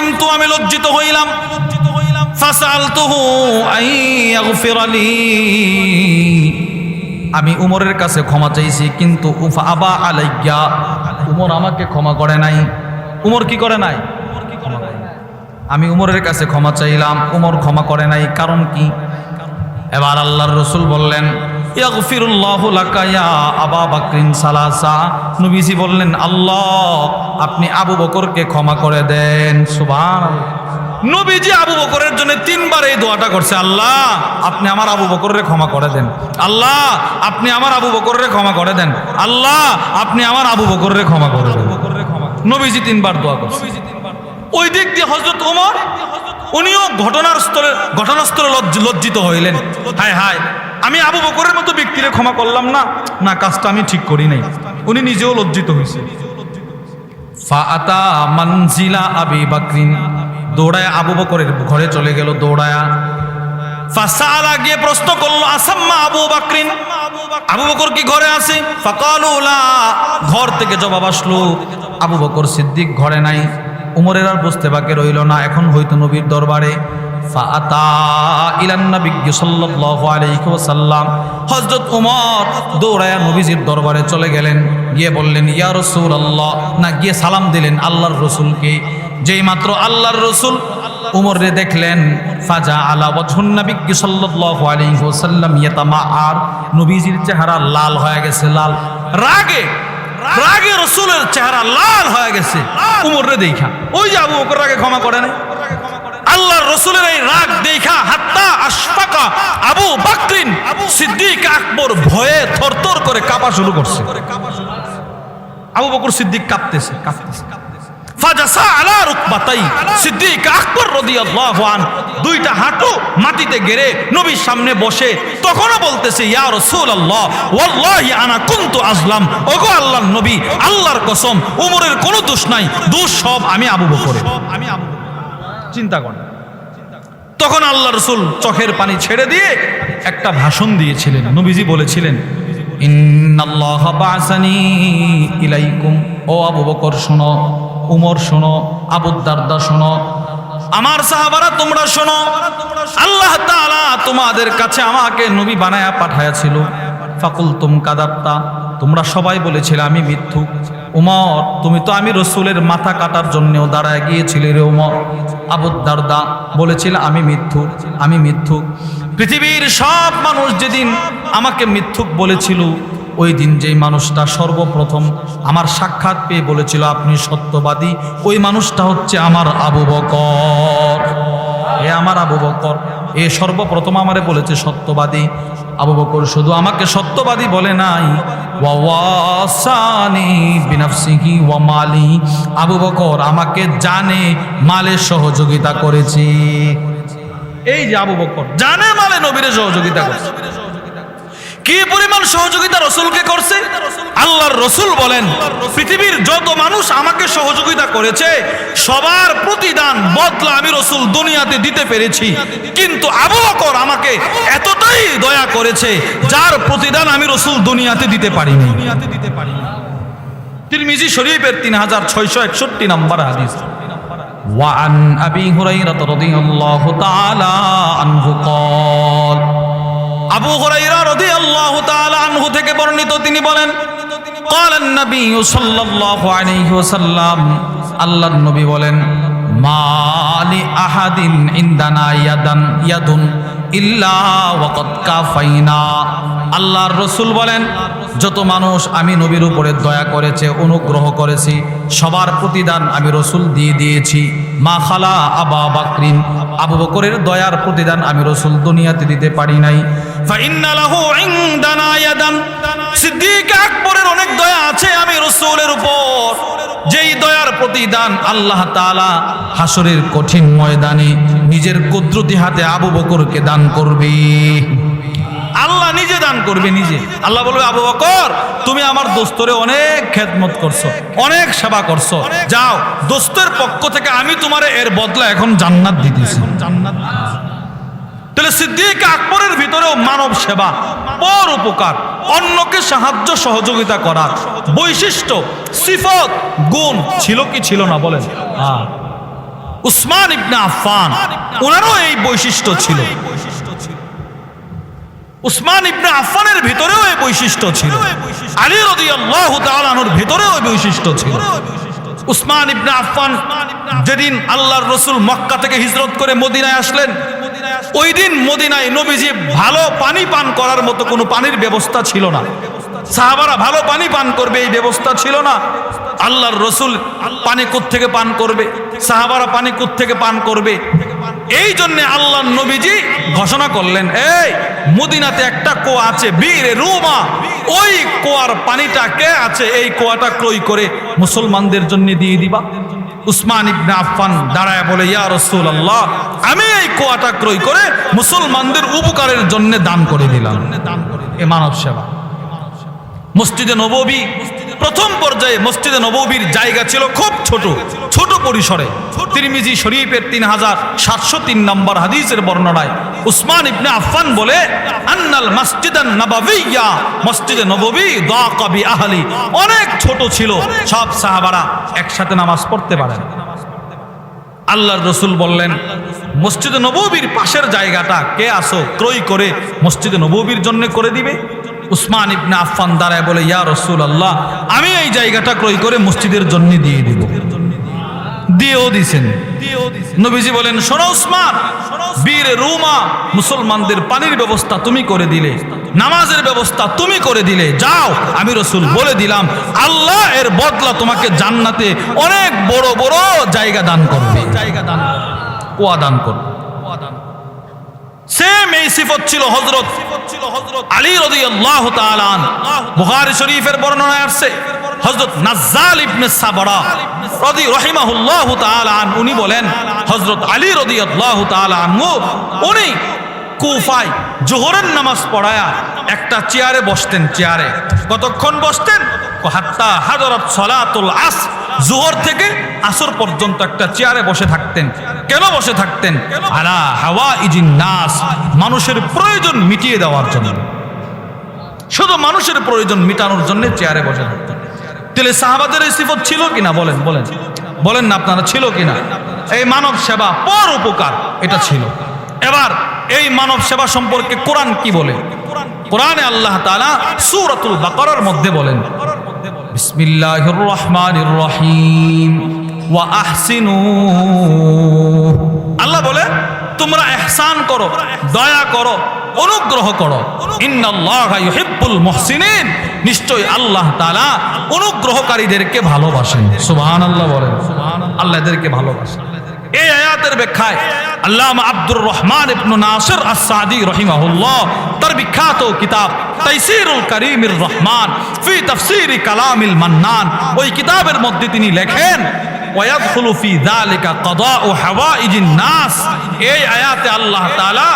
ফাগিমতু আমি লজ্জিত হইলাম। আমি উমরের কাছে ক্ষমা চাইছি, কিন্তু আবা উমর আমাকে ক্ষমা করে নাই। উমর কি করে নাই। আমি উমরের কাছে ক্ষমা চাইলাম, উমর ক্ষমা করে নাই, কারণ কি? এবার আল্লাহর রসুল বললেন নবীজি বললেন, আল্লাহ, আপনি আবু বকরকে ক্ষমা করে দেন। নবীজি আবু বকরের তিনবার এই করছে, আল্লাহ, আপনি আমার আবু বকরের ক্ষমা করে দেন। আল্লাহ, আপনি আমার আবু বকরের ক্ষমা করে দেন। আল্লাহ, আপনি আমার আবু বকরের ক্ষমা করে দেন। নবীজি তিনবার দোয়া করছে। ওই দিক দিয়ে হজরত ওমর, উনিও ঘটনার স্তরে ঘটনাস্থলে লজ্জিত হইলেন। হায় হায়। আমি আবু বকরের মতো ব্যক্তিরে ক্ষমা করলাম না। না, কাজটা আমি ঠিক করি নাই। উনি নিজেও লজ্জিত হয়েছে। ফাআতা মানজিলা আবি বকরের ঘরে চলে গেল দৌড়ায়া। গিয়ে আসাম্মা আবু আবু বকর কি ঘরে ঘর থেকে জবাব আসলো, আবু বকর সিদ্দিক ঘরে নাই। উমরের আর বুঝতে বাকি রইল না। এখন হয়তো নবীর দরবারে। নবীজির দরবারে চলে গেলেন। গিয়ে বললেন, ইয়া রাসূলুল্লাহ। না, গিয়ে সালাম দিলেন আল্লাহর রসুলকে। যেই মাত্র আল্লাহর রসুল উমরে দেখলেন, ফাজা আর নবীজির চেহারা লাল হয়ে গেছে, লাল। রাগে রাগে রসুলের চেহারা লাল হয়ে গেছে। উমরে দেখা। ওই যে রাগে ক্ষমা করে নাই। আল্লাহর রসুলের এই রাগ দেখা হাত্তা আশফাকা আবু বাকরিন সিদ্দিক আকবর ভয়ে থরথর করে কাঁপা শুরু করছে। আবু বকর সিদ্দিক কাঁপতেছে কাঁপতেছে। মাটিতে নবীর সামনে বসে বলতেছে, ইয়া আনা নবী, আল্লাহর কসম কোনো দোষ নাই, দোষ সব আমি আবু আমি আবু চিন্তা করেন। তখন আল্লাহ রসুল চোখের পানি ছেড়ে দিয়ে একটা ভাষণ দিয়েছিলেন। নবীজি বলেছিলেন ইলাইকুম। শোনো শোনো শোনো, আমার সাহাবারা তোমরা শোনো। আল্লাহ তোমাদের কাছে আমাকে নবী বানায়া পাঠায়াছিল। ফাকুল তুম তোমরা সবাই বলেছিলে আমি মিথ্যুক। উমর, তুমি তো আমি রসুলের মাথা কাটার জন্যও দাঁড়ায় গিয়েছিলে রে উমর। আবুদ্দারদা বলেছিল, আমি মিথ্যুক আমি মিথ্যুক। পৃথিবীর সব মানুষ যেদিন আমাকে মিথ্যুক বলেছিল, ওই দিন যেই মানুষটা সর্বপ্রথম আমার সাক্ষাৎ পেয়ে বলেছিল, আপনি সত্যবাদী, ওই মানুষটা হচ্ছে আমার আবু বকর। এ আমার আবু বকর, এ সর্বপ্রথম আমারে বলেছে সত্যবাদী। আবু বকর শুধু আমাকে সত্যবাদী বলে নাই। মালি। আবু বকর আমাকে জানে, মালে সহযোগিতা করেছে। এই যে আবু বকর, জানে মালে নবীরে সহযোগিতা করছে। কি পরিমাণ সহযোগিতা রসুলকে করছে আল্লাহর রসুল বলেন পৃথিবীর যত মানুষ আমাকে সহযোগিতা করেছে সবার প্রতিদান বদলা আমি রসুল দুনিয়াতে দিতে পেরেছি কিন্তু আবু বকর আমাকে এতটাই দয়া করেছে যার প্রতিদান আমি রসুল দুনিয়াতে দিতে পারিনি তিরমিজি শরীফের তিন হাজার ছয়শো একষট্টি নম্বর হাদিস وعن أبي هريرة رضي الله تعالى عنه قال আবু হুরাইরা রাদিয়াল্লাহু তাআলা আনহু থেকে বর্ণিত তিনি বলেন قال النبي صلى الله عليه وسلم আল্লাহর নবী বলেন মালি আহাদিন ইনদানা ইয়াদান ইয়াদুন ইল্লা ওয়াকাদ কাফাইনা আল্লাহর রসুল বলেন যত মানুষ আমি নবীর উপরে দয়া করেছে অনুগ্রহ করেছি সবার প্রতিদান আমি রসুল দিয়ে দিয়েছি মা খালা আবা বাকরিন আবু বকরের দয়ার প্রতিদান আমি রসুল দুনিয়াতে দিতে পারি নাই সিদ্দিক আকবরের অনেক দয়া আছে আমি রসুলের উপর। যেই দয়ার প্রতিদান আল্লাহ তাআলা হাসরের কঠিন ময়দানে নিজের কুদরতি হাতে আবু বকরকে দান করবে। আল্লাহ নিজে দান করবে নিজে। আল্লাহ বলবে, আবু বকর, তুমি আমার দোস্তরে অনেক খেদমত করছ, অনেক সেবা করছ। যাও, দোস্তের পক্ষ থেকে আমি তোমারে এর বদলা এখন জান্নাত দিতেছি। তাহলে সিদ্দিক আকবরের ভিতরেও মানব সেবা, পর উপকার, অন্যকে সাহায্য সহযোগিতা করার বৈশিষ্ট্য, সিফত, গুণ ছিল কি ছিল না বলেন? হ্যাঁ। উসমান ইবনে আফফান, ওনারও এই বৈশিষ্ট্য ছিল। উসমান ইবনে আফফানের ভিতরেও এই বৈশিষ্ট্য ছিল। আলী রাদিয়াল্লাহু তাআলার ভিতরেও এই বৈশিষ্ট্য ছিল। উসমান ইবনে আফফান যেদিন আল্লাহর রসুল মক্কা থেকে হিজরত করে মদিনায় আসলেন ওই দিন মদিনায় নবীজি ভালো পানি পান করার মতো কোনো পানির ব্যবস্থা ছিল না। সাহাবারা ভালো পানি পান করবে, এই ব্যবস্থা ছিল না। আল্লাহর রসুল পানি থেকে পান করবে? সাহাবারা পানি থেকে পান করবে? এই জন্যে আল্লাহ নবীজি ঘোষণা করলেন, এই, মদিনাতে একটা কুয়া আছে, বীর রুমা। ওই কুয়ার পানিটা কে আছে? এই কুয়াটা ক্রয় করে মুসলমানদের জন্য দিয়ে দিবা। উসমান ইবনে আফফান দাঁড়ায় বলে, ইয়া রসুল আল্লাহ আমি এই কুয়াটা ক্রয় করে মুসলমানদের উপকারের জন্য দান করে দিলাম। এ মানব সেবা মসজিদে নববী প্রথম পর্যায়ে মসজিদে নববীর জায়গা ছিল খুব ছোট ছোট পরিসরে। তিরমিজি শরীফের তিন হাজার সাতশো তিন নম্বর হাদিসের বর্ণনায় উসমান ইবনে আফফান বলে, আন্নাল মসজিদান মসজিদে নববী দা কবি আহলি অনেক ছোট ছিল, সব সাহাবারা একসাথে নামাজ পড়তে পারেন। আল্লাহর রসুল বললেন, মসজিদে নববীর পাশের জায়গাটা কে আসো, ক্রয় করে মসজিদে নববীর জন্য করে দিবে? উসমান ইবনে আফফান দাঁড়ায় বলে ইয়া রসুল আল্লাহ আমি এই জায়গাটা ক্রয় করে মসজিদের জন্য দিয়ে দিব। দিয়েও দিছেন। নবীজি বলেন শোনো উসমান বীর রুমা মুসলমানদের পানির ব্যবস্থা তুমি করে দিলে নামাজের ব্যবস্থা তুমি করে দিলে যাও আমি রসুল বলে দিলাম আল্লাহ এর বদলা তোমাকে জান্নাতে অনেক বড় বড় জায়গা দান করবে। জায়গা দান ওয়া দান করবে। এই সিফত ছিল হজরত আলী রাদিয়াল্লাহু তাআলা আন বুখারী শরীফের বর্ণনায় আসছে, হযরত নাজ্জাল ইবনে সাবরা রাদি রাহিমাহুল্লাহু তাআলা উনি বলেন, হযরত আলী রাদিয়াল্লাহু তাআলা আনহু, উনি কুফায় জোহরের নামাজ পড়ায়া একটা চেয়ারে বসতেন, চেয়ারে। কতক্ষণ বসতেন? জোহর থেকে আসর পর্যন্ত একটা চেয়ারে বসে থাকতেন। কেন বসে থাকতেন? আলা হাওয়া ইজিন নাস, মানুষের প্রয়োজন মিটিয়ে দেওয়ার জন্য। শুধু মানুষের প্রয়োজন মিটানোর জন্য চেয়ারে বসে থাকতেন। তাহলে সাহাবাদের এই সিফত ছিল কিনা? বলেন বলেন। বলেন না আপনারা, ছিল কিনা? এই মানব সেবা পর উপকার, এটা ছিল। এবার এই মানব সেবা সম্পর্কে কোরআন কি বলে? কোরআনে আল্লাহ তাআলা সূরাতুল বাকারার মধ্যে বলেন বিসমিল্লাহির রহমানির রহিম ওয়া আহসিনু। আল্লাহ বলে, তোমরা ইহসান করো, দয়া করো, অনুগ্রহ করো। ইন্নাল্লাহা ইউহিব্বুল মুহসিনিন। নিশ্চয় আল্লাহ তাআলা অনুগ্রহকারীদেরকে ভালোবাসেন। সুবহানাল্লাহ বলেন। আল্লাহ এদেরকে ভালোবাসেন। এই আয়াতের ব্যাখ্যায় আল্লামা আব্দুর রহমান ইবনু নাসির আস-সাদি রহিমাহুল্লাহ তার বিখ্যাত কিতাব তাইসিরুল করিমির রহমান ফি তাফসিরি কালামিল মান্নান, ওই কিতাবের মধ্যে তিনি লেখেন, ওয়াদখুলু ফি যালিকা কাদাউ হাওয়াইজিন নাস এই আয়াতে আল্লাহ তাআলা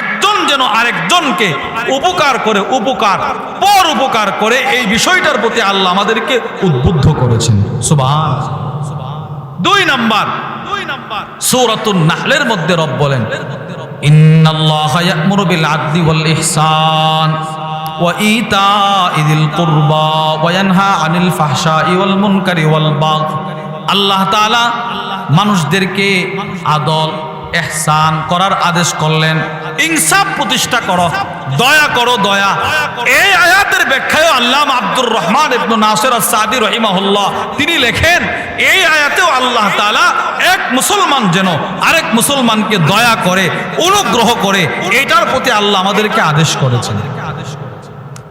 একজন যেন আরেকজনকে উপকার করে উপকার পর উপকার করে এই বিষয়টার প্রতি আল্লাহ আমাদেরকে উদ্বুদ্ধ করেছেন। সুবহান দুই নাম্বার সূরাতুন নাহলের মধ্যে রব বলেন, ইন্নাল্লাহা ইয়া'মুরু বিল আদলি ওয়াল ইহসান ওয়া ইয়ানহা আনিল ফাহশাই ওয়াল মুনকারি ওয়াল বাগয় আল্লাহ তাআলা মানুষদেরকে আদল, এহসান করার আদেশ করলেন। ইনসাফ প্রতিষ্ঠা করো। দয়া করো, দয়া। এই আয়াতের ব্যাখ্যায় আল্লাহ আব্দুর রহমান ইবনু নাসির আস-সাদি রহিমাহুল্লাহ, তিনি লেখেন, এই আয়াতেও আল্লাহ তাআলা এক মুসলমান যেন আরেক মুসলমানকে দয়া করে, অনুগ্রহ করে, এটার প্রতি আল্লাহ আমাদেরকে আদেশ করেছেন।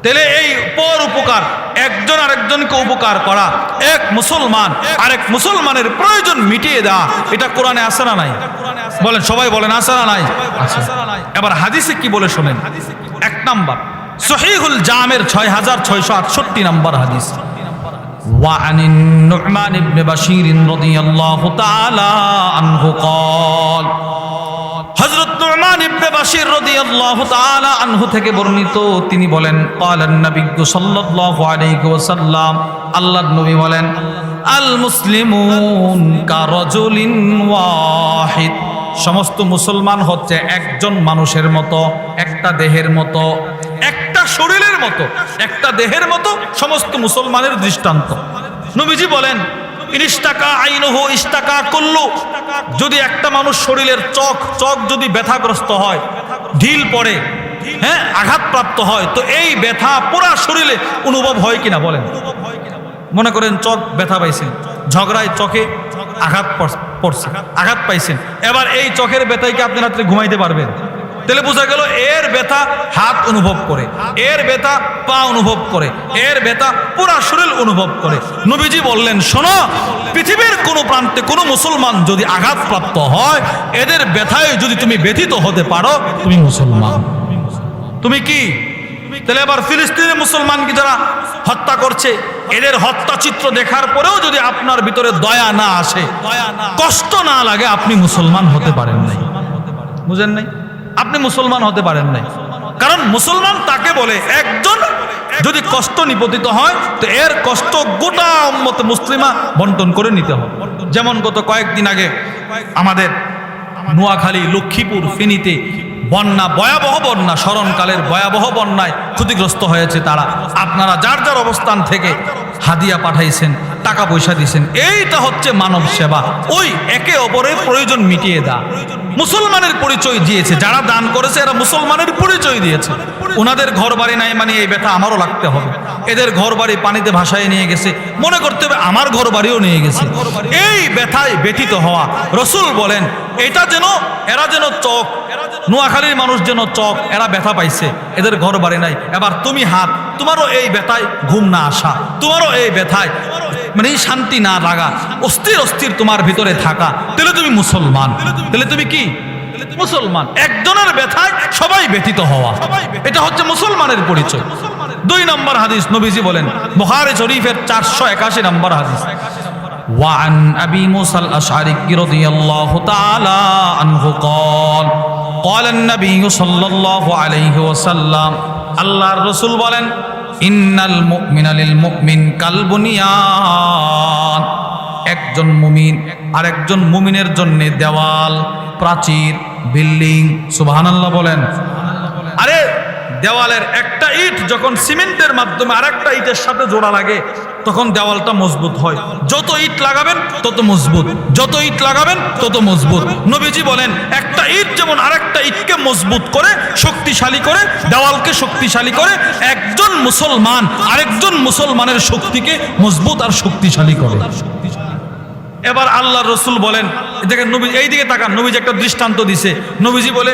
তাহলে এই পর উপকার একজন আরেকজনকে উপকার করা এক মুসলমান আরেক মুসলমানের প্রয়োজন মিটিয়ে দেওয়া এটা কোরআনে আসে না নাই বলেন সবাই বলেন আসে না নাই আছে। এবার হাদিসে কি বলে শোনেন এক নাম্বার সহিহুল জামের ছয় হাজার ছয়শো আটষট্টি নাম্বার হাদিস وعن النعمان بن بشير رضي الله تعالى عنه قال হযরত নুরমান ইবনে বাশির রাদিয়াল্লাহু তাআলা আনহু থেকে বর্ণিত, তিনি বলেন, ক্বালান নবী সাল্লাল্লাহু আলাইহি ওয়াসাল্লাম আল্লাহর নবী বলেন, আল মুসলিমুন কারাজুলিন ওয়াহিদ সমস্ত মুসলমান হচ্ছে একজন মানুষের মতো, একটা দেহের মতো, একটা শরীরের মতো, একটা দেহের মতো সমস্ত মুসলমানের দৃষ্টান্ত। নবীজি বলেন করল যদি একটা মানুষ শরীরের চক চক যদি ব্যথাগ্রস্ত হয়, ঢিল পড়ে হ্যাঁ আঘাতপ্রাপ্ত হয়, তো এই ব্যথা পুরা শরীরে অনুভব হয় কিনা বলেন? মনে করেন চক ব্যথা পাইছেন, ঝগড়ায় চকে আঘাত পড়- পড়ছে, আঘাত পাইছেন। এবার এই চকের ব্যথায় কি আপনি রাত্রে ঘুমাইতে পারবেন? তাহলে বোঝা গেল এর ব্যথা হাত অনুভব করে, এর ব্যথা পা অনুভব করে, এর ব্যথা পুরা শরীর অনুভব করে। নবীজি বললেন, শোনো, পৃথিবীর কোনো প্রান্তে কোনো মুসলমান যদি আঘাতপ্রাপ্ত হয়, এদের ব্যথায় যদি তুমি ব্যথিত হতে পারো, তুমি মুসলমান। তুমি কি? তাহলে এবার ফিলিস্তিনের মুসলমানকে যারা হত্যা করছে, এদের হত্যা চিত্র দেখার পরেও যদি আপনার ভিতরে দয়া না আসে, কষ্ট না লাগে, আপনি মুসলমান হতে পারেন নাই। বুঝেন নাই? আপনি মুসলমান হতে পারেন নাই। কারণ মুসলমান তাকে বলে একজন যদি কষ্ট নিপতিত হয়, তো এর কষ্ট গোটা উম্মত মুসলিমা বন্টন করে নিতে হবে। যেমন গত কয়েকদিন আগে আমাদের নোয়াখালী, লক্ষ্মীপুর ফেনীতে বন্যা, ভয়াবহ বন্যা স্মরণকালের ভয়াবহ বন্যায় ক্ষতিগ্রস্ত হয়েছে তারা। আপনারা যার যার অবস্থান থেকে হাদিয়া পাঠাইছেন, টাকা পয়সা দিয়েছেন এইটা হচ্ছে মানব সেবা। ওই একে অপরের প্রয়োজন মিটিয়ে দা মুসলমানের পরিচয় দিয়েছে, যারা দান করেছে এরা মুসলমানের পরিচয় দিয়েছে। ওনাদের ঘর বাড়ি নাই মানে এই ব্যথা আমারও লাগতে হবে। এদের ঘর বাড়ি পানিতে ভাসায় নিয়ে গেছে। মনে করতে হবে আমার ঘর বাড়িও নিয়ে গেছে। এই ব্যথায় ব্যথিত হওয়া রসুল বলেন, এটা যেন, এরা যেন চক, নোয়াখালীর মানুষ যেন চক, এরা ব্যথা পাইছে, এদের ঘর বাড়ি নাই। এবার তুমি হাত, তোমারও এই ব্যথায় ঘুম না আসা, তোমারও এই ব্যথায় মানে এই শান্তি না লাগা অস্থির অস্থির তোমার ভিতরে থাকা তাহলে তুমি মুসলমান তাহলে তুমি কি মুসলমান একজনের ব্যথায় সবাই ব্যথিত হওয়া এটা হচ্ছে মুসলমানের পরিচয় দুই নম্বর হাদিস নবীজি বলেন বুখারী শরীফের চারশো একাশি নম্বর হাদিস وعن أبي موسى الأشعري رضي الله تعالى عنه قال قال النبي صلى الله عليه وسلم الله الرسول বলেন ইন্নাল মুমিনা লিল মুমিন কাল একজন মুমিন আর একজন মুমিনের জন্যে দেওয়াল, প্রাচীর, বিল্ডিং, সুবহানাল্লাহ বলেন। দেওয়ালের একটা ইট যখন সিমেন্টের মাধ্যমে আরেকটা ইটের সাথে জোড়া লাগে, তখন দেওয়ালটা মজবুত হয়। যত ইট লাগাবেন, তত মজবুত। যত ইট লাগাবেন, তত মজবুত। নবীজি বলেন, একটা ইট যেমন আরেকটা ইটকে মজবুত করে, শক্তিশালী করে, দেওয়ালকে শক্তিশালী করে, একজন মুসলমান আরেকজন মুসলমানের শক্তিকে মজবুত আর শক্তিশালী করে। এবার আল্লাহ রসুল বলেন দেখেন নবী, এই দিকে তাকান, নবীজি একটা দৃষ্টান্ত দিছে। নবীজি বলে,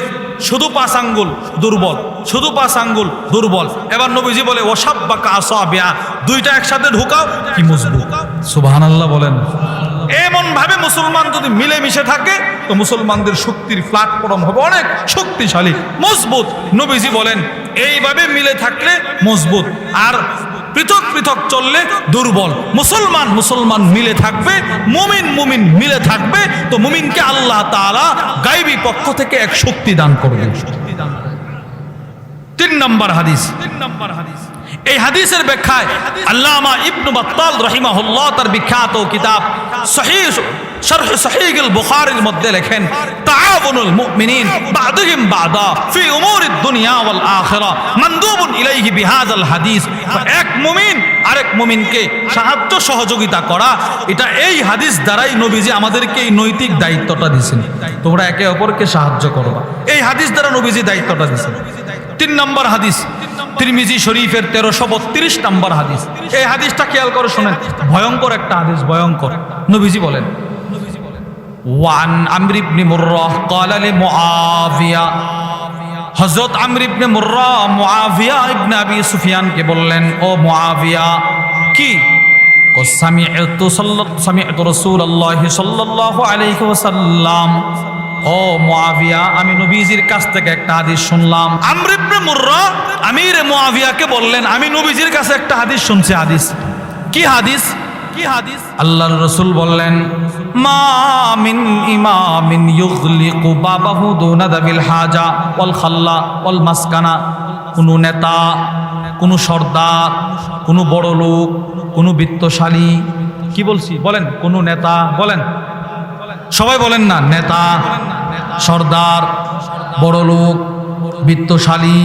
শুধু পাঁচ আঙ্গুল দুর্বল, শুধু পাঁচ আঙ্গুল দুর্বল। এবার নবীজি বলে ওসাব বা কাসা দুইটা একসাথে ঢুকাও, কি সুবাহান আল্লাহ বলেন। এমন ভাবে মুসলমান যদি মিলেমিশে থাকে, তো মুসলমানদের শক্তির প্ল্যাটফর্ম হবে অনেক শক্তিশালী, মজবুত। নবীজি বলেন, এইভাবে মিলে থাকলে মজবুত। আর পৃথক পৃথক চললে দুর্বল। মুসলমান মুসলমান মিলে থাকবে, মুমিন মুমিন মিলে থাকবে, তো মুমিনকে আল্লাহ তালা গাইবি পক্ষ থেকে এক শক্তি দান করবে তিন নম্বর হাদিস। তিন নম্বর হাদিস। এই হাদিসের ব্যাখ্যায় আল্লামা ইবনু বাত্তাল রহিমাহুল্লাহ তার বিখ্যাত কিতাব সহিহ শরহ সহিহুল বুখারীর মধ্যে লেখেন, তাআবুনুল মুমিনিন বাদুহিম বাদা ফি উমুরিদ দুনিয়া ওয়াল আখিরা মানদুবুন ইলাইহি বিহাযাল হাদিস। এক মুমিন আরেক মুমিনকে সাহায্য সহযোগিতা করা, এটা এই হাদিস দ্বারাই নবীজি আমাদেরকে এই নৈতিক দায়িত্বটা দিয়েছেন। তোমরা একে অপরকে সাহায্য করবা। এই হাদিস দ্বারা নবীজি দায়িত্বটা দিয়েছেন। তিন নম্বর হাদিস তিরমিজি শরীফের তেরোশো বত্রিশ নম্বর হাদিস। এই হাদিসটা খেয়াল করে শোনেন। ভয়ঙ্কর একটা হাদিস, ভয়ঙ্কর। নবীজি বলেন, ওয়ান আমরিবনি মুর্রহ কলালে মুআবিয়া হজরত আমরিবনে মুর্রা মুআবিয়া ইবনে আবি সুফিয়ানকে বললেন, ও মুআবিয়া কি? সামিআতু সাল্লাল্লাহু রসুল আল্লাহ সাল্লাল্লাহু আলাইহি ওয়াসাল্লাম। ও মুআবিয়া আমি নবীজির কাছ থেকে একটা হাদিস শুনলাম। আমর ইবনে মুর্রা আমির মুআবিয়াকে বললেন আমি নবীজির কাছে একটা হাদিস শুনছি হাদিস। কি হাদিস? কি হাদিস? আল্লাহর রাসূল বললেন মা মিন ইমামিন ইউগলিকু বাবাহু দুনা দাবিল হাজা ওয়াল খাল্লা ওয়াল মাসকানা। কোন নেতা কোন সর্দার কোন বড় লোক কোন বিত্তশালী কি বলছি? বলেন কোন নেতা বলেন। সবাই বলেন না, নেতা, সর্দার, বড় লোক, বিত্তশালী,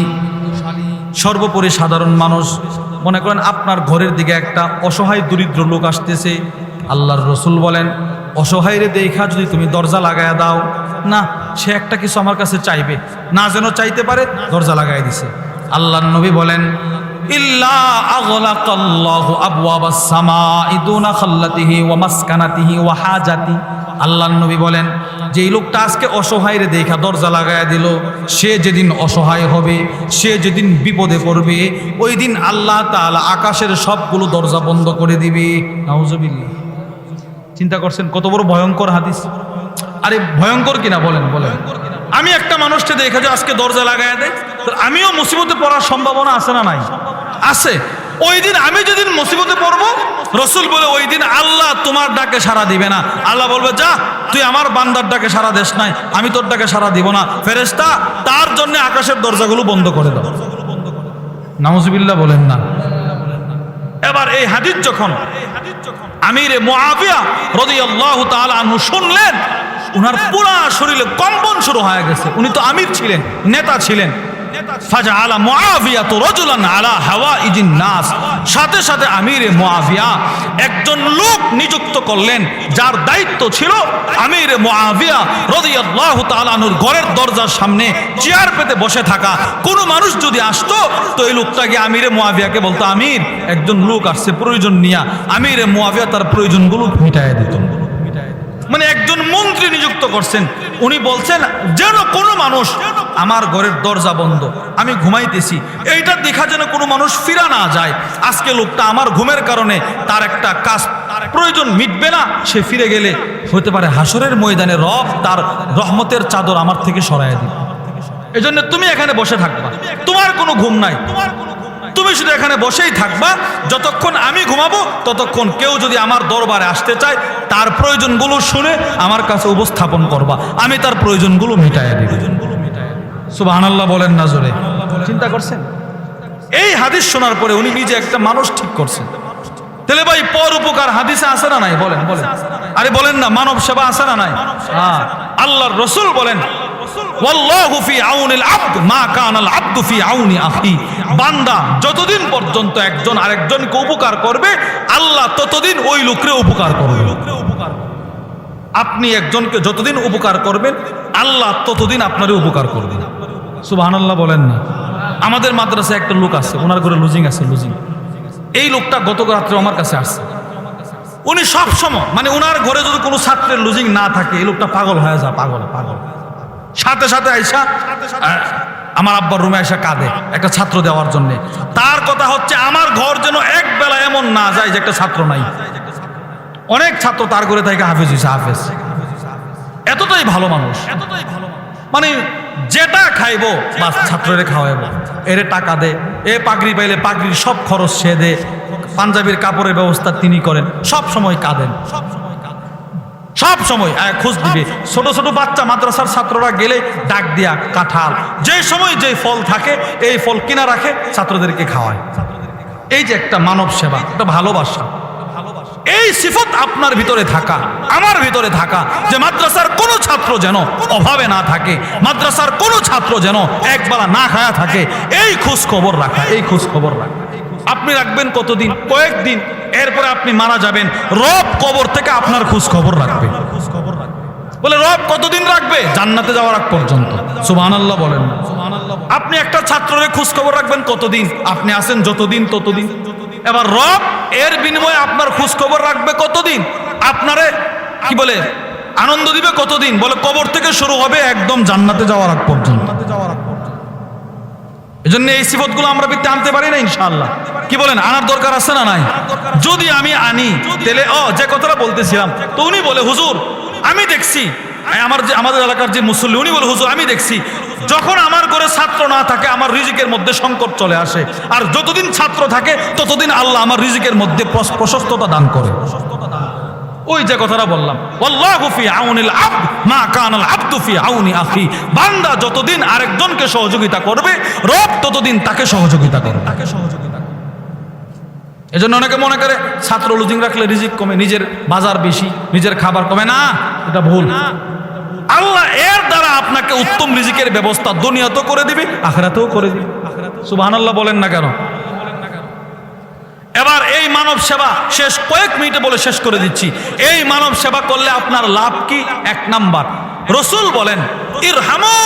সর্বোপরি সাধারণ মানুষ। মনে করেন আপনার ঘরের দিকে একটা অসহায় দরিদ্র লোক আসতেছে, আল্লাহর রসুল বলেন অসহায়রে দেখা যদি তুমি দরজা লাগায়া দাও। না, সে একটা কিছু আমার কাছে চাইবে, না যেন চাইতে পারে, দরজা লাগাই দিছে। আল্লাহ নবী বলেন, ইল্লা আল্লাহর নবী বলেন, যেই লোকটা আজকে অসহায়রে দেখা দরজা লাগায়া দিল, সে যেদিন অসহায় হবে, সে যেদিন বিপদে পড়বে, ওই দিন আল্লাহ তাআলা আকাশের সবগুলো দরজা বন্ধ করে দিবে। নাউজুবিল্লাহ। চিন্তা করছেন, কত বড় ভয়ঙ্কর হাদিস। আরে, ভয়ঙ্কর কিনা বলেন বলেন। আমি একটা মানুষকে দেখে যে আজকে দরজা লাগায় দেয় আমিও মুসিবতে পড়ার সম্ভাবনা আছে না নাই? আছে। ওই দিন আমি যেদিন মুসিবতে পড়ব, রসুল বলে, ওই দিন আল্লাহ তোমার ডাকে সাড়া দিবে না। আল্লাহ বলবে, যা, তুই আমার বান্দার ডাকে সারা দেশ নাই, আমি তোর ডাকে সাড়া দিব না। ফেরেস্তা তার জন্য আকাশের দরজাগুলো বন্ধ করে দাও। নামজবিল্লা বলেন না। এবার এই হাদিস যখন আমিরে মুআবিয়া রাদিয়াল্লাহু তাআলা আনহু শুনলেন, উনার পুরা শরীরে কম্পন শুরু হয়ে গেছে। উনি তো আমির ছিলেন, নেতা ছিলেন। সাথে সাথে আমিরে একজন লোক নিযুক্ত করলেন, যার দায়িত্ব ছিল আমিরে দরজার সামনে চেয়ার পেতে বসে থাকা। কোনো মানুষ যদি আসতো, তো এই লোকটাকে আমিরে মুআবিয়াকে বলতো, আমির, একজন লোক আসছে, প্রয়োজন নিয়া। আমিরে মুআবিয়া তার প্রয়োজন প্রয়োজনগুলো মিটায় দিত। মানে একজন মন্ত্রী নিযুক্ত করছেন। উনি বলছেন, যেন কোনো মানুষ আমার ঘরের দরজা বন্ধ। আমি ঘুমাইতেছি। এইটা দেখা যেন কোনো মানুষ ফিরা না যায়। আজকে লোকটা আমার ঘুমের কারণে তার একটা কাজ প্রয়োজন মিটবে না। সে ফিরে গেলে হতে পারে হাসরের ময়দানে রব তার রহমতের চাদর আমার থেকে সরাই দিবে। এই জন্য তুমি এখানে বসে থাকবা। তোমার কোনো ঘুম নাই। তুমি শুধু এখানে বসেই থাকবা। যতক্ষণ আমি ঘুমাবো, ততক্ষণ কেউ যদি আমার দরবারে আসতে চায়, তার প্রয়োজনগুলো শুনে আমার কাছে উপস্থাপন করবা। আমি তার প্রয়োজনগুলো মিটাইয়া দিব। সুবহানাল্লাহ বলেন না জোরে। চিন্তা করছেন? এই হাদিস শোনার পরে উনি নিজে একটা মানুষ ঠিক করছেন। তাহলে ভাই পর উপকার হাদিসে আছে না নাই? বলেন বলেন। আরে বলেন না মানব সেবা আছে না নাই? হ্যাঁ। আল্লাহর রসুল বলেন ওয়াল্লাহু ফি আউনিল আবদ মা কানাল আবদু ফি আউনি আখি। বান্দা যতদিন পর্যন্ত একজন আরেকজনকে উপকার করবে আল্লাহ ততদিন ওই লোকরে উপকার করবে। আপনি একজনকে যতদিন উপকার করবেন আল্লাহ ততদিন আপনারই উপকার করবেন সুবহানাল্লাহ বলেন না। আমাদের মাদ্রাসায় একটা লোক আছে, ওনার ঘরে লুজিং আছে লুজিং এই লোকটা গত রাত্রে আমার কাছে আসছে। উনি সব সময় মানে ওনার ঘরে যদি কোনো ছাত্রের লুজিং না থাকে, এই লোকটা পাগল হয়ে যা, পাগল পাগল। সাথে সাথে আইসা আমার আব্বার রুমে আইসা কাঁদে, একটা ছাত্র দেওয়ার জন্য। তার কথা হচ্ছে, আমার ঘর যেন এক বেলা এমন না যায় যে একটা ছাত্র নাই। অনেক ছাত্র তার ঘরে থেকে হাফেজ হাফেজ। এতটাই ভালো মানুষ। এতটাই ভালো মানে যেটা খাইবো, বাস ছাত্ররে খাওয়াইবো। এরে টাকা দে, এ পাগড়ি পাইলে পাগড়ির সব খরচ সে দে। পাঞ্জাবির কাপড়ের ব্যবস্থা তিনি করেন, সব সময় কাঁদেন। সব সময় খোঁজ দিবে। ছোট ছোট বাচ্চা মাদ্রাসার ছাত্ররা গেলে ডাক দিয়া কাঁঠাল। যে সময় যে ফল থাকে, এই ফল কিনা রাখে, ছাত্রদেরকে খাওয়ায়। এই যে একটা মানব সেবা, একটা ভালোবাসা। এই সিফত আপনার ভিতরে থাকা, আমার ভিতরে থাকা যে মাদ্রাসার কোনো ছাত্র যেন অভাবে না থাকে, মাদ্রাসার কোনো ছাত্র যেন একবেলা না খায়া থাকে, এই খোঁজ খবর রাখা, এই খোঁজ খবর রাখা। আপনি রাখবেন কতদিন? কয়েকদিন। এরপরে আপনি মারা যাবেন। রব কবর থেকে আপনার খোঁজ খবর রাখবে। বলে, রব কতদিন রাখবে? জান্নাতে যাওয়ার আগ পর্যন্ত। সুবহানাল্লাহ বলেন আপনি একটা ছাত্রের খোঁজ খবর রাখবেন কতদিন? আপনি আছেন যতদিন, ততদিন। এবার রব এর বিনিময়ে আপনার খোঁজ খবর রাখবে কতদিন? আপনারে, কি বলে, আনন্দ দিবে কতদিন? বলে কবর থেকে শুরু হবে একদম জান্নাতে যাওয়ার আগ পর্যন্ত। এজন্য এই সিফতগুলো আমরা বিত্তে আনতে পারি না ইনশাআল্লাহ। কি বলেন, আনার দরকার আছে না নাই? যদি আমি আনি, তাহলে, ও, যে কথাটা বলতেছিলাম, তো উনি বলে, হুজুর, আমি দেখছি। আমার যে, আমাদের এলাকার যে মুসল্লি, উনি বলে, হুজুর, আমি দেখছি। যখন আমার ঘরে ছাত্র না থাকে, আমার রিজিকের মধ্যে সংকট চলে আসে। আর যতদিন ছাত্র থাকে, ততদিন আল্লাহ আমার রিজিকের মধ্যে প্রশস্ততা দান করে। ওই যে কথাটা বললাম বান্দা যতদিন আরেকজনকে সহযোগিতা করবে, রব ততদিন তাকে সহযোগিতা করবে। তাকে সহযোগিতা এজন্য অনেকে মনে করে, ছাত্র লুজিং রাখলে রিজিক কমে, নিজের বাজার বেশি, নিজের খাবার কমে। না, এটা ভুল। আল্লাহ এর দ্বারা আপনাকে উত্তম রিজিকের ব্যবস্থা দুনিয়াতেও করে দিবে, আখরাতেও করে দিবে। সুবহানাল্লাহ বলেন না কেন? এবার এই মানব সেবা শেষ কয়েক মিনিটে বলে শেষ করে দিচ্ছি। এই মানব সেবা করলে আপনার লাভ কি? এক নাম্বার। রসুল বলেন ইরহামু!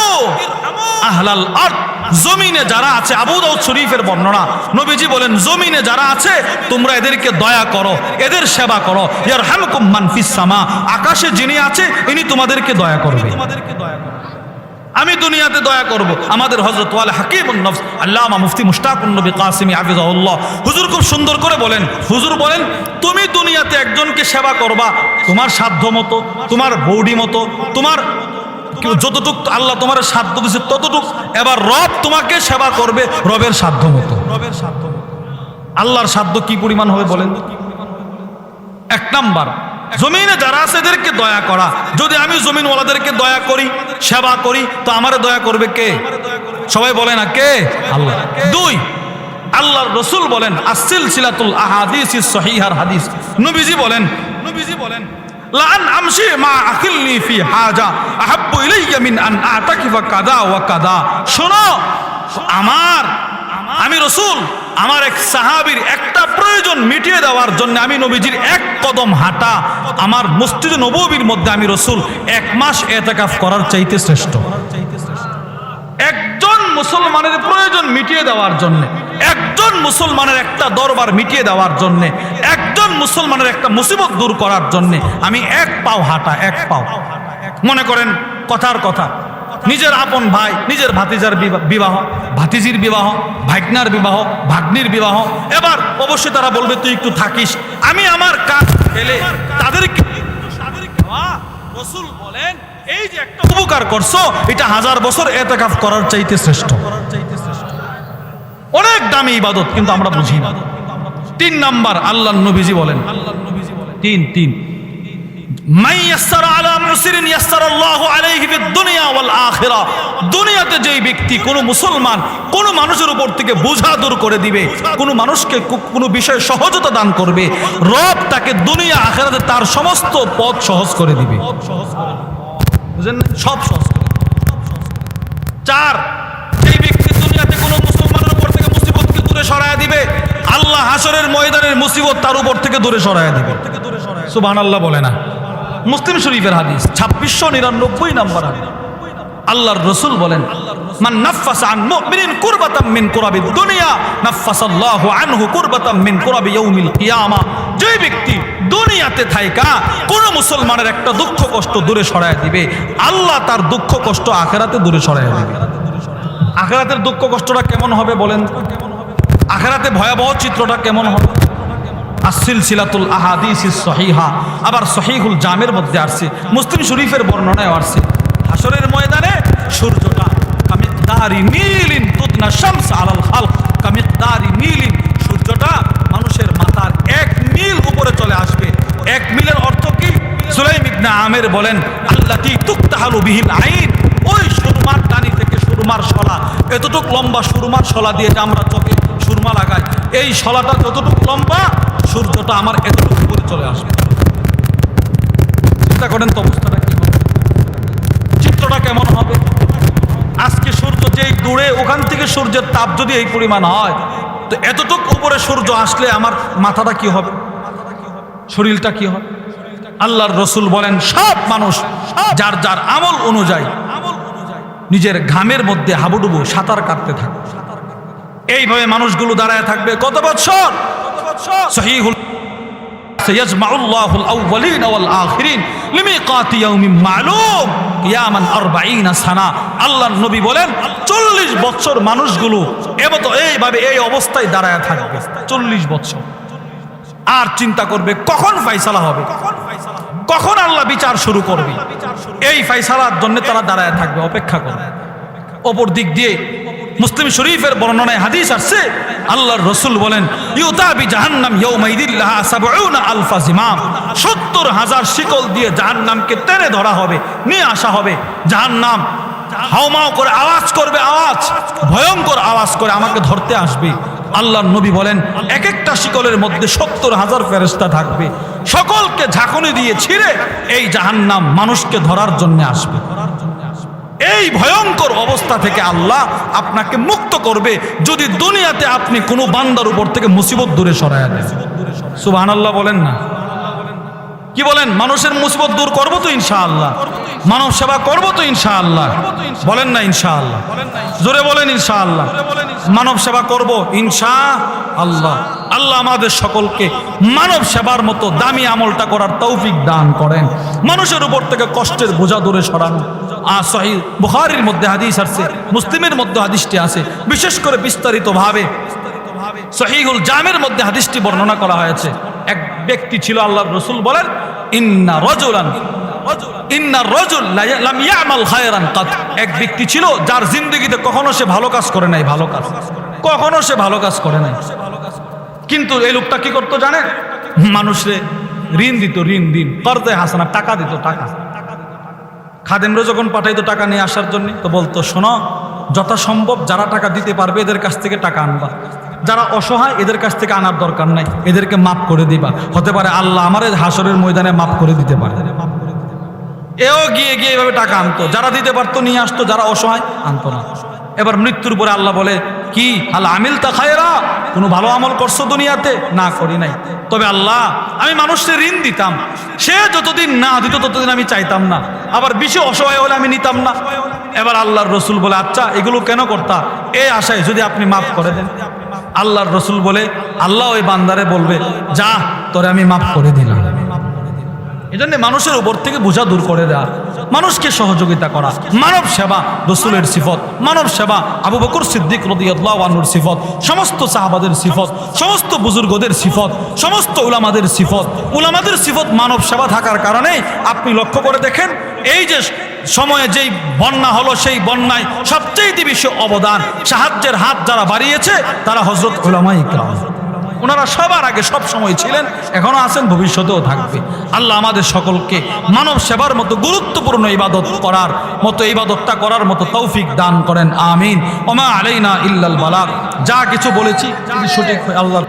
আহলাল আরদ, জমিনে যারা আছে, আবু দাউদ শরীফের বর্ণনা। নবীজি বলেন, জমিনে যারা আছে, তোমরা এদেরকে দয়া করো, এদের সেবা করো। ইয়ারহামকুম মান ফিস সামা। আকাশে যিনি আছে, ইনি তোমাদেরকে দয়া করবে। তোমাদেরকে দয়া করবে আমি দুনিয়াতে দয়া করব। আমাদের হজরত ওয়াল হাকিম নফস, আল্লামা মুফতি মুশতাকুন নবী কাসিমি হাফিজাহুল্লাহ। হুজুর খুব সুন্দর করে বলেন, হুজুর বলেন, তুমি দুনিয়াতে একজনকে সেবা করবা, তোমার সাধ্য মতো তোমার বৌডি মতো তোমার যতটুক আল্লাহ তোমার সাধ্য দিচ্ছে ততটুক এবার রব তোমাকে সেবা করবে রবের সাধ্য মতো। রবের সাধ্য আল্লাহর সাধ্য কি পরিমাণ হবে বলেন? এক নাম্বার জমিনে যারা আছে এদেরকে দয়া করা। যদি আমি জমিনওয়ালাদেরকে দয়া করি সেবা করি তো আমারে দয়া করবে কে? সবাই বলে না কে? আল্লাহ। দুই আল্লাহর রসুল বলেন আসিল সিলাতুল আহাদিস সহিহার হাদিস। নবীজি বলেন নবীজি বলেন লান আমশি মা আকিল্লি ফি হাজা, আহাব্বু ইলাইয়া মিন আন আতাকিফা কাদা ওয়া কাদা। শোনো, আমার, আমি রসুল, আমার এক সাহাবীর একটা প্রয়োজন মিটিয়ে দেওয়ার জন্য আমি নবীজির এক কদম হাঁটা, আমার মসজিদ নবীর মধ্যে আমি রসুল এক মাস এতেকাফ করার চাইতে শ্রেষ্ঠ। একজন মুসলমানের প্রয়োজন মিটিয়ে দেওয়ার জন্য। একজন মুসলমানের একটা দরবার মিটিয়ে দেওয়ার জন্য, একজন মুসলমানের একটা মুসিবত দূর করার জন্য আমি এক পাও হাঁটা, এক পাও। মনে করেন, কথার কথা। নিজের আপন ভাই, নিজের ভাতিজার বিবাহ, ভাতিজির বিবাহ, ভাগ্নার বিবাহ, ভাগ্নির বিবাহ। এবার অবশ্যই তারা বলবে, তুই একটু থাকিস। আমি আমার কাজ ফেলে তাদেরকে বলেন, এই যে একটা উপকার করছ, এটা হাজার বছর এতেকাফ করার চাইতে শ্রেষ্ঠ। অনেক দামি ইবাদত, কিন্তু আমরা বুঝি না। তিন নাম্বার আল্লাহ নবীজি বলেন। তিন তিন। দুনিয়াতে যেই ব্যক্তি, কোনো মুসলমান মানুষের উপর থেকে বোঝা দূর করে দিবে মানুষকে কোনো বিষয়ে সহজতা দান করবে, রব তাকে দুনিয়া আখিরাতে তার সমস্ত পথ সহজ করে দিবে। সব সহজ করে চার দূরে সরায় দিবে। আল্লাহ হাসরের ময়দানের মুসিবত তার উপর থেকে দূরে সরায় দিবে। সুবহান আল্লাহ বলে না। মুসলিম শরীফের হাদিস, ছাব্বিশশো নিরানব্বই নম্বর আল্লাহর রসুল বলেন একটা দুঃখ কষ্ট দূরে সরায় দিবে। আল্লাহ তার দুঃখ কষ্ট দূরে সরায় আখেরাতের দুঃখ কষ্টটা কেমন হবে বলেন তো? আখেরাতে ভয়াবহ চিত্রটা কেমন হবে আসিল সিলাতুল আহাদিস আবার সহিহুল জামের মধ্যে আসছে, মুসলিম শরীফের বর্ণনায় আসছে। হাসরের ময়দানে সূর্যটা কামিকদারি নীলিন তুদনা শামস আলাল খালক কামিকদারি নীলিন সূর্যটা মানুষের মাথার এক মিল উপরে চলে আসবে। এক মিলের অর্থ কি? সুলাইম আমের বলেন, আল্লাতি তুকতাহালু বিহিল আইন। ওই সুরমার টানি থেকে সুরমার শলা, এতটুক লম্বা সুরমার শলা দিয়ে আমরা চোখে সুরমা লাগাই এই শলাটা যতটুকু লম্বা, সূর্যটা আমার এতটুকু উপরে চলে আসবে। চিন্তা করেন তো অবস্থাটা কি হবে? চিত্রটা কেমন হবে? আজকে সূর্য যেই দূরে, ওখান থেকে সূর্যের তাপ যদি এই পরিমাণ হয়, তো এতটুক উপরে সূর্য আসলে আমার মাথাটা কি হবে? শরীরটা কি হবে? আল্লাহর রসুল বলেন, সব মানুষ, যার যার আমল অনুযায়ী, নিজের ঘামের মধ্যে হাবুডুবু সাঁতার কাটতে থাকে এইভাবে মানুষগুলো দাঁড়ায় থাকবে কত বছর? নবী বলেন, চল্লিশ মানুষগুলো এইভাবে এই অবস্থায় দাঁড়ায় থাকবে। চল্লিশ আর চিন্তা করবে, কখন ফাইসালা হবে? কখন আল্লাহ বিচার শুরু করবে? এই ফাইসালার জন্য তারা দাঁড়ায় থাকবে, অপেক্ষা করবে। অপর দিক দিয়ে মুসলিম শরীফের বর্ণনায় হাদিস আসছে, আল্লাহর রসুল বলেন, ইউতাবি জাহান্নাম ইয়াউমাইদিল্লাহ সাবউনা আলফা জিমাম। 70 হাজার শিকল দিয়ে জাহান্নামকে টেনে ধরা হবে, নিয়ে আসা হবে। জাহান্নাম হাওমাও করে আওয়াজ করবে আওয়াজ, ভয়ঙ্কর আওয়াজ করে আমাকে ধরতে আসবে। আল্লাহর নবী বলেন, এক একটা শিকলের মধ্যে সত্তর হাজার ফেরেস্তা থাকবে। সকলকে ঝাঁকুনি দিয়ে ছিঁড়ে এই জাহান্নাম মানুষকে ধরার জন্য আসবে। এই ভয়ঙ্কর অবস্থা থেকে আল্লাহ আপনাকে মুক্ত করবে যদি দুনিয়াতে আপনি কোনো বান্দার উপর থেকে মুসিবত দূরে সরায় দেন। সুবাহ আল্লাহ বলেন না। কি বলেন? মানুষের মুসিবত দূর করব তো ইনশাআল্লাহ। মানব সেবা করব তো ইনশাআল্লাহ। বলেন না ইনশাআল্লাহ। জোরে বলেন ইনশাআল্লাহ। মানব সেবা করব ইনশা আল্লাহ আল্লাহ আমাদের সকলকে মানব সেবার মতো দামি আমলটা করার তৌফিক দান করেন। মানুষের উপর থেকে কষ্টের বোঝা দূরে সরানো। আ সহি মধ্যে হাদিস আসছে মুসলিমের মধ্যে হাদিসটি আছে। বিশেষ করে বিস্তারিতভাবে সহিহুল জামের মধ্যে হাদিসটি বর্ণনা করা হয়েছে। এক ব্যক্তি ছিল আল্লাহর রসুল বলেন, ইন্না রজুলান এক ব্যক্তি ছিল যার জিন্দগিতে কখনো সে ভালো কাজ করে নাই, ভালো কাজ। কখনো সে ভালো কাজ করে নাই। কিন্তু এই লোকটা কি করতো জানে মানুষে ঋণ দিত, ঋণ দিন করতে হাসানা, টাকা দিত, টাকা। খাদেমরা যখন পাঠাইতো টাকা নিয়ে আসার জন্য, তো বলতো, শোনো, যথাসম্ভব যারা টাকা দিতে পারবে, এদের কাছ থেকে টাকা আনবা। যারা অসহায়, এদের কাছ থেকে আনার দরকার নাই। এদেরকে মাফ করে দিবা। হতে পারে আল্লাহ আমার হাসরের ময়দানে মাফ করে দিতে পারে। এও গিয়ে গিয়ে এভাবে টাকা আনতো। যারা দিতে পারতো নিয়ে আসতো, যারা অসহায়, আনতো না। এবার মৃত্যুর পরে আল্লাহ বলে, কি? আল্লাহ আমিল তা খায়রা? কোনো ভালো আমল করছ দুনিয়াতে? না, করি নাই। তবে আল্লাহ, আমি মানুষের ঋণ দিতাম। সে যতদিন না দিত, ততদিন আমি চাইতাম না। আবার বেশি অসহায় হলে আমি নিতাম না। এবার আল্লাহর রসুল বলে আচ্ছা এগুলো কেন করতা? এই আশায় যদি আপনি মাফ করে দেন। আল্লাহর রসুল বলে, আল্লাহ ওই বান্দারে বলবে, যা, তোরে আমি মাফ করে দিলাম। এই জন্য মানুষের উপর থেকে বোঝা দূর করে দেওয়া মানুষকে সহযোগিতা করা, মানব সেবা রসুলের সিফত, মানব সেবা আবু বকর সিদ্দিক রদিয়ানুর সিফত, সমস্ত সাহাবাদের সিফত, সমস্ত বুজুর্গদের সিফত, সমস্ত উলামাদের সিফত উলামাদের সিফত মানব সেবা থাকার কারণে আপনি লক্ষ্য করে দেখেন, এই যে সময়ে যেই বন্যা হলো, সেই বন্যায় সবচেয়ে বেশি অবদান সাহায্যের হাত যারা বাড়িয়েছে, তারা হজরত উলামা ইকরাম ওনারা সবার আগে সব সময় ছিলেন, এখনও আছেন, ভবিষ্যতেও থাকবে। আল্লাহ আমাদের সকলকে মানব সেবার মতো গুরুত্বপূর্ণ ইবাদত করার মতো, ইবাদতটা করার মতো তৌফিক দান করেন, আমিন। ওমা আলাইনা ইল্লাল বালাক যা কিছু বলেছি সঠিক আল্লাহর